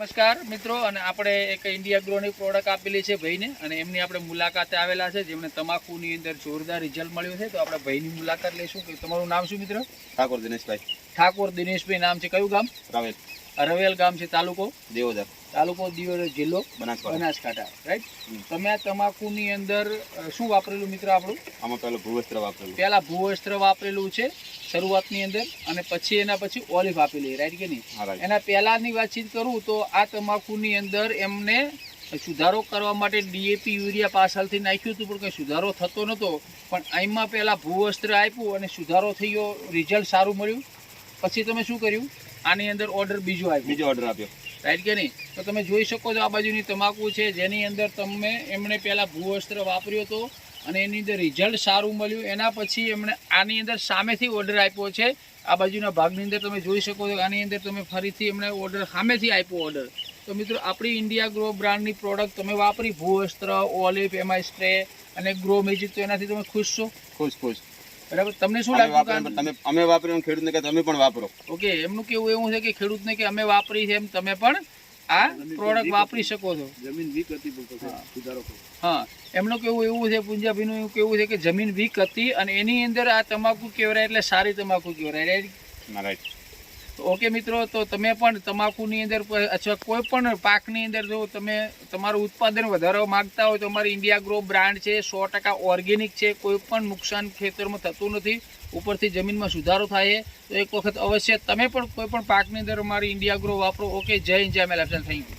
નમસ્કાર મિત્રો અને આપણે એક ઇન્ડિયા ગ્રોની પ્રોડક્ટ આપેલી છે ભાઈને અને એમની આપણે મુલાકાતે આવેલા છે જેમને તમાકુની અંદર જોરદાર રિઝલ્ટ મળ્યું છે. તો આપણે ભાઈની મુલાકાત લઈશું. કે તમારું નામ શું મિત્ર? ઠાકોર દિનેશભાઈ. ઠાકોર દિનેશભાઈ નામ છે. કયું ગામ? રાવેલ રવેલ ગામ છે તાલુકો? દેવોદર. તાલુકો દિયોદર જિલ્લો? બનાસકાંઠા. રાઈટ તમે આ તમાકુની અંદર શું વાપરેલું મિત્ર આપણું? આમાં પહેલાં ભૂવસ્ત્ર વાપરેલું. પહેલાં ભૂવસ્ત્ર વાપરેલું છે શરૂઆતની અંદર અને પછી એના પછી ઓલિવ આપેલી રાઈટ કે નહીં? એના પહેલાંની વાતચીત કરું તો આ તમાકુની અંદર એમને સુધારો કરવા માટે ડીએપી યુરિયા પાછળથી નાખ્યું હતું પણ કંઈ સુધારો થતો નહોતો. પણ અહીંમાં પહેલાં ભૂવસ્ત્ર આપ્યું અને સુધારો થઈ ગયો રિઝલ્ટ સારું મળ્યું. પછી તમે શું કર્યું? આની અંદર ઓર્ડર બીજો આપ્યો. બીજો ઓર્ડર આપ્યો. રાઈટ કે નહીં? તો તમે જોઈ શકો છો આ બાજુની તમાકુ છે જેની અંદર તમે એમણે પહેલાં ભૂવસ્ત્ર વાપર્યો હતો અને એની અંદર રિઝલ્ટ સારું મળ્યું. એના પછી એમણે આની અંદર સામેથી ઓર્ડર આપ્યો છે. આ બાજુના ભાગની અંદર તમે જોઈ શકો છો આની અંદર તમે ફરીથી એમણે ઓર્ડર સામેથી આપ્યો ઓર્ડર તો મિત્રો આપણી ઇન્ડિયા ગ્રો બ્રાન્ડની પ્રોડક્ટ તમે વાપરી ભૂવસ્ત્ર ઓલિવ એમઆઈ સ્પ્રે અને ગ્રો મેજિક તો એનાથી તમે ખુશ છો? ખુશ ખુશ. બરાબર તમને શું લાગ્યું કે તમે અમે વાપરીને ખેડૂતને કે તમે પણ વાપરો. ઓકે એમનું કેવું એવું છે કે ખેડૂતને કે અમે વાપરી છે એમ તમે પણ આ પ્રોડક્ટ વાપરી શકો છો. જમીન વીક હતી હા. સુધારો હા એમનું કેવું એવું છે પુંજાભીનું એવું કેવું છે કે જમીન વીક હતી અને એની અંદર આ તમાકુ કેવરાય એટલે સારી તમાકુ કેવરાય રાઈટ રાઈટ ઓકે મિત્રો, તો તમે પણ તમાકુની અંદર અથવા કોઈ પણ પાકની અંદર જો તમે તમારું ઉત્પાદન વધારવા માંગતા હોય તો અમારી ઇન્ડિયા ગ્રો બ્રાન્ડ છે, સો ટકા ઓર્ગેનિક છે, કોઈ પણ નુકસાન ખેતરમાં થતું નથી, ઉપરથી જમીનમાં સુધારો થાય તો એક વખત અવશ્ય તમે પણ કોઈ પણ પાકની અંદર અમારી ઇન્ડિયા ગ્રો વાપરો. ઓકે, જય હિન્દ, જય મેલ થેન્ક યુ.